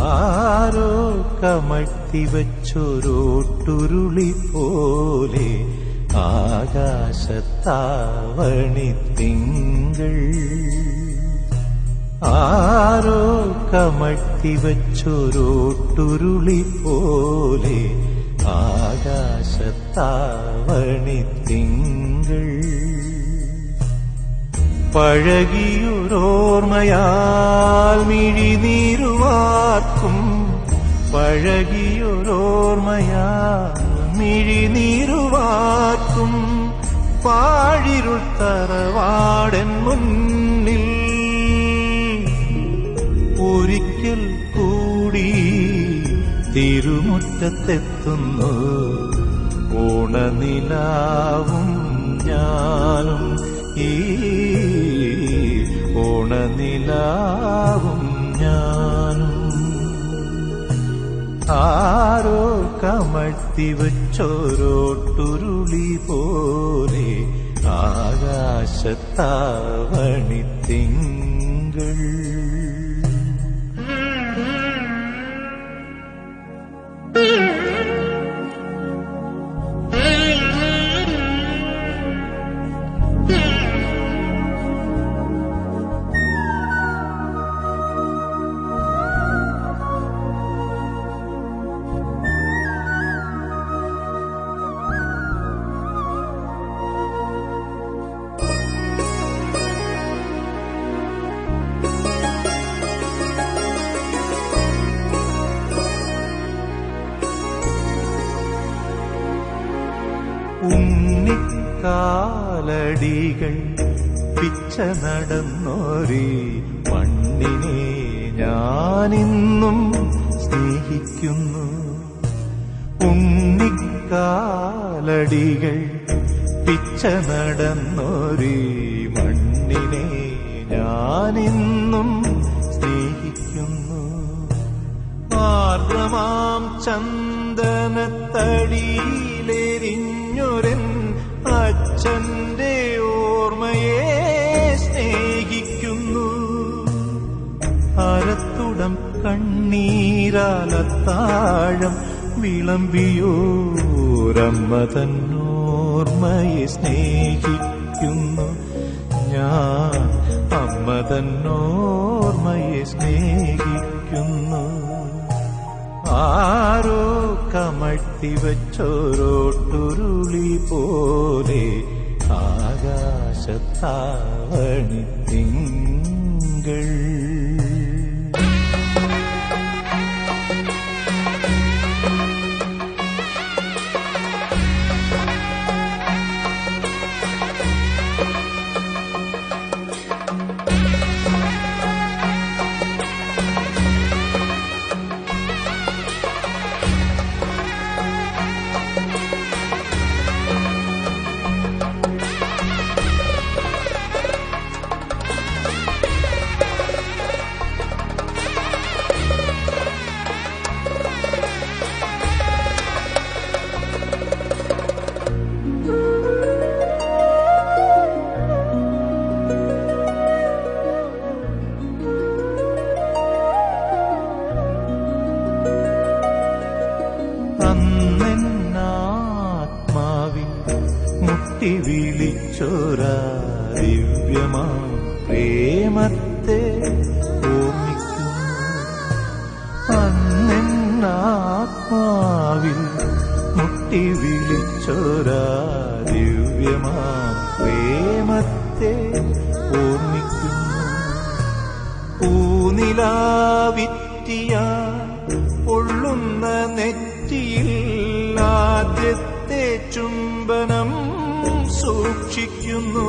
ആരോ കമഴ്ത്തി വച്ചൊരോട്ടുരുളി പോലെ ആകാശത്താവണി തിങ്കൾ. ആരോ കമഴ്ത്തി വച്ചൊരോട്ടുരുളി പോലെ ആകാശത്താവണി തിങ്കൾ. പഴകിയൊരോർമ്മയാൽ മിഴിനീരുവാർക്കും പഴകിയൊരോർമ്മയാൽ മിഴിനീരുവാർക്കും പാഴിരുൾ തറവാടൻ മുന്നിൽ ഒരിക്കൽ കൂടി തിരുമുറ്റത്തെത്തുന്നു. ഓണനിലാവും ഞാനും ഈ ഓണനിലാവും ഞാനും. ആരോ കമഴ്ത്തി വച്ചോരോട്ടുരുളി പോലെ ആകാശത്താവണി ഉണ്ണിക്കാലടികൾ പിച്ച നടന്നോരി മണ്ണിനെ ഞാനിന്നും സ്നേഹിക്കുന്നു. ഉണ്ണിക്കാലടികൾ പിച്ച നടന്നോരി മണ്ണിനെ ഞാനിന്നും സ്നേഹിക്കുന്നു. ആർദ്രമാം ചന്ദനത്തടിയിലെരിഞ്ഞൊരൻ അച്ഛന്റെ ഓർമ്മയെ സ്നേഹിക്കുന്നു. അരത്തുടം കണ്ണീരാലത്താഴം വിളമ്പിയോരമ്മ തന്നോർമ്മയെ സ്നേഹിക്കുന്നു. ഞാൻ അമ്മ തന്നോർമ്മയെ സ്നേഹിക്കുന്നു. ആരോ കമഴ്ത്തി വച്ചോരോട്ടുരുളി പോലെ ആകാശത്താവണി തിങ്കൾ. അന്നെന്നാത്മാവിൽ മുട്ടി വിളിച്ചോരാ ദിവ്യമാ പ്രേമത്തെ ഓർമ്മിക്കുന്നു. അന്നെന്നാത്മാവിൽ മുട്ടി വിളിച്ചോരാ ദിവ്യമാ പ്രേമത്തെ ഓർമ്മിക്കുന്നു. പൂനിലാവിറ്റിയ പൊള്ളുന്ന നെറ്റിയിൽ ആദ്യത്തെ ചുംബനം സൂക്ഷിക്കുന്നു.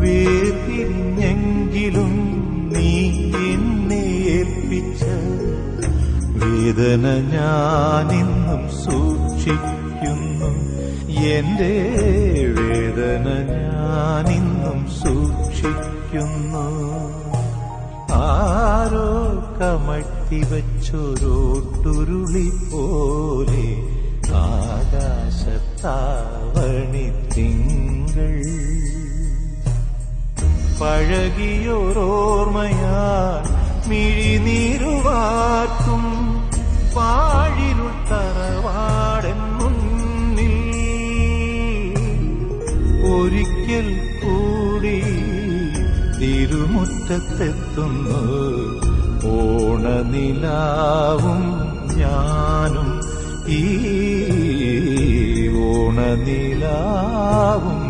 വേർപിരിഞ്ഞെങ്കിലും നീ എന്നെ ഏൽപ്പിച്ച വേദന ഞാനിന്നും സൂക്ഷിക്കുന്നു. എന്റെ വേദന ഞാനിന്നും സൂക്ഷിക്കുന്നു. ആരോ കമഴ്ത്തി വച്ചൊരോട്ടുരുളി പോലെ ആകാശത്താവണി തിങ്കൾ. പഴകിയോരോർമ്മയാൽ മിഴിനീരുവാർക്കും പാഴിരുൾ തറവാടൻ മുന്നിൽ. ഒരിക്കൽ കൂടി തിരുമുറ്റത്തെത്തുന്നു. ഓണനിലാവും ഞാനും ഈ ഓണനിലാവും